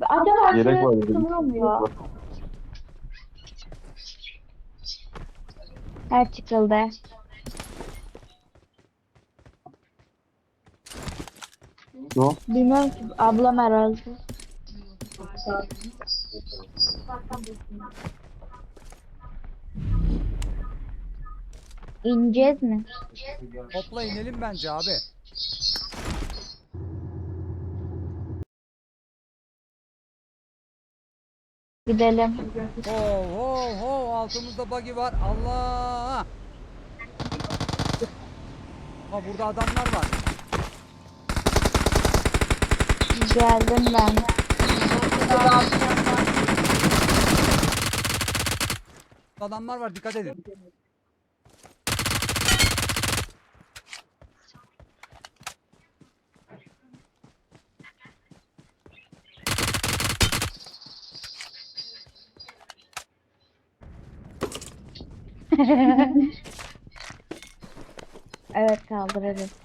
Acaba şuraya var dedim. tutulmuyor. Her çıkıldı. Ne? Bilmiyorum ki ablam herhalde. İneceğiz mi? Topla inelim bence abi. Gidelim. Ho ho ho altımızda buggy var. Allah! Ha burada adamlar var. Geldim ben. Adamlar var dikkat edin. Evet kaldırırız.